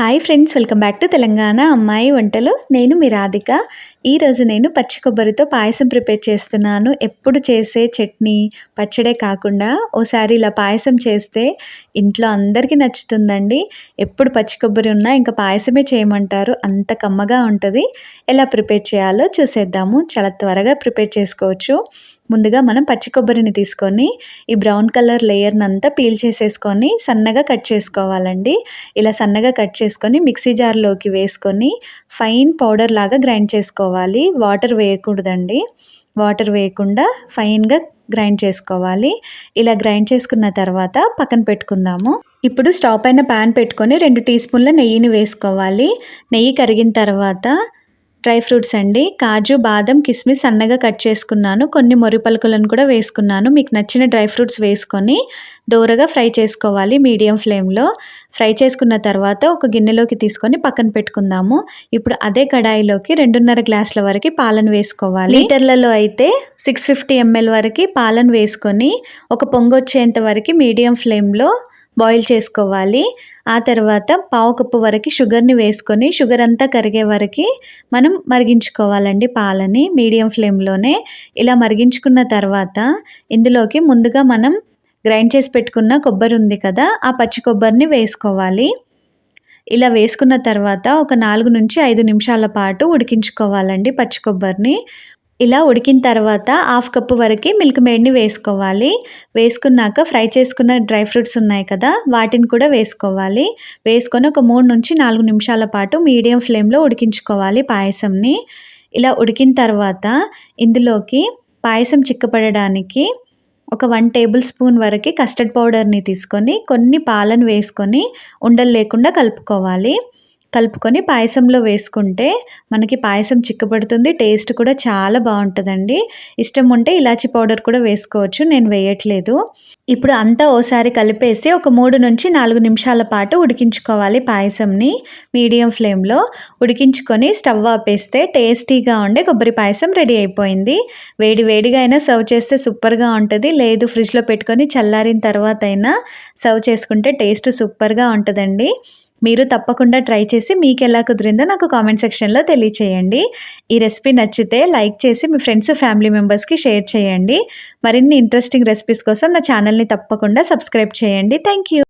Hi friends welcome back to Telangana అమ్మాయి వంటలు. నేను మీ రాధిక. ఈరోజు నేను పచ్చి కొబ్బరితో పాయసం ప్రిపేర్ చేస్తున్నాను. ఎప్పుడు చేసే చట్నీ పచ్చడే కాకుండా ఓసారి ఇలా పాయసం చేస్తే ఇంట్లో అందరికీ నచ్చుతుందండి. ఎప్పుడు పచ్చి కొబ్బరి ఉన్నా ఇంకా పాయసమే చేయమంటారు. అంత కమ్మగా ఉంటుంది. ఎలా ప్రిపేర్ చేయాలో చూసేద్దాము. చాలా త్వరగా ప్రిపేర్ చేసుకోవచ్చు. ముందుగా మనం పచ్చి కొబ్బరిని తీసుకొని ఈ బ్రౌన్ కలర్ లేయర్ని అంతా పీల్ చేసేసుకొని సన్నగా కట్ చేసుకోవాలండి. ఇలా సన్నగా కట్ చేసుకొని మిక్సీ జార్లోకి వేసుకొని ఫైన్ పౌడర్ లాగా గ్రైండ్ చేసుకోవాలి. వాటర్ వేయకూడదండి. వాటర్ వేయకుండా ఫైన్గా గ్రైండ్ చేసుకోవాలి. ఇలా గ్రైండ్ చేసుకున్న తర్వాత పక్కన పెట్టుకుందాము. ఇప్పుడు స్టవ్ పైన ప్యాన్ పెట్టుకొని రెండు టీ స్పూన్ల నెయ్యిని వేసుకోవాలి. నెయ్యి కరిగిన తర్వాత డ్రై ఫ్రూట్స్ అండి. కాజు బాదం కిస్మిస్ సన్నగా కట్ చేసుకున్నాను. కొన్ని మొరి పలుకులను కూడా వేసుకున్నాను. మీకు నచ్చిన డ్రై ఫ్రూట్స్ వేసుకొని దోరగా ఫ్రై చేసుకోవాలి మీడియం ఫ్లేమ్లో. ఫ్రై చేసుకున్న తర్వాత ఒక గిన్నెలోకి తీసుకొని పక్కన పెట్టుకుందాము. ఇప్పుడు అదే కడాయిలోకి రెండున్నర గ్లాసుల వరకు పాలను వేసుకోవాలి. లీటర్లలో అయితే సిక్స్ ఫిఫ్టీ ఎంఎల్ వరకు పాలను వేసుకొని ఒక పొంగొచ్చేంత వరకు మీడియం ఫ్లేమ్లో బాయిల్ చేసుకోవాలి. ఆ తర్వాత పావు కప్పు వరకు షుగర్ని వేసుకొని షుగర్ అంతా కరిగే వరకు మనం మరిగించుకోవాలండి పాలని మీడియం ఫ్లేమ్లోనే. ఇలా మరిగించుకున్న తర్వాత ఇందులోకి ముందుగా మనం గ్రైండ్ చేసి పెట్టుకున్న కొబ్బరి ఉంది కదా ఆ పచ్చి కొబ్బరిని వేసుకోవాలి. ఇలా వేసుకున్న తర్వాత ఒక నాలుగు నుంచి ఐదు నిమిషాల పాటు ఉడికించుకోవాలండి పచ్చి కొబ్బరిని. ఇలా ఉడికిన తర్వాత హాఫ్ కప్పు వరకు మిల్క్ మేడ్ని వేసుకోవాలి. వేసుకున్నాక ఫ్రై చేసుకున్న డ్రై ఫ్రూట్స్ ఉన్నాయి కదా వాటిని కూడా వేసుకోవాలి. వేసుకొని ఒక మూడు నుంచి నాలుగు నిమిషాల పాటు మీడియం ఫ్లేమ్లో ఉడికించుకోవాలి పాయసంని. ఇలా ఉడికిన తర్వాత ఇందులోకి పాయసం చిక్కపడడానికి ఒక వన్ టేబుల్ స్పూన్ వరకు కస్టర్డ్ పౌడర్ని తీసుకొని కొన్ని పాలను వేసుకొని ఉండలు లేకుండా కలుపుకోవాలి. కలుపుకొని పాయసంలో వేసుకుంటే మనకి పాయసం చిక్కబడుతుంది టేస్ట్ కూడా చాలా బాగుంటుందండి. ఇష్టం ఉంటే ఇలాచి పౌడర్ కూడా వేసుకోవచ్చు నేను వేయట్లేదు. ఇప్పుడు అంతా ఓసారి కలిపేసి ఒక మూడు నుంచి నాలుగు నిమిషాల పాటు ఉడికించుకోవాలి పాయసంని. మీడియం ఫ్లేమ్లో ఉడికించుకొని స్టవ్ ఆపేస్తే టేస్టీగా ఉండే కొబ్బరి పాయసం రెడీ అయిపోయింది. వేడి వేడిగా అయినా సర్వ్ చేస్తే సూపర్గా ఉంటుంది. లేదు ఫ్రిడ్జ్లో పెట్టుకొని చల్లారిన తర్వాత అయినా సర్వ్ చేసుకుంటే టేస్ట్ సూపర్గా ఉంటుందండి. మీరు తప్పకుండా ట్రై చేసి మీకు ఎలా కుదిరిందో నాకు కామెంట్ సెక్షన్లో తెలియచేయండి. ఈ రెసిపీ నచ్చితే లైక్ చేసి మీ ఫ్రెండ్స్ ఫ్యామిలీ మెంబర్స్కి షేర్ చేయండి. మరిన్ని ఇంట్రెస్టింగ్ రెసిపీస్ కోసం నా ఛానల్ని తప్పకుండా సబ్స్క్రైబ్ చేయండి. Thank you.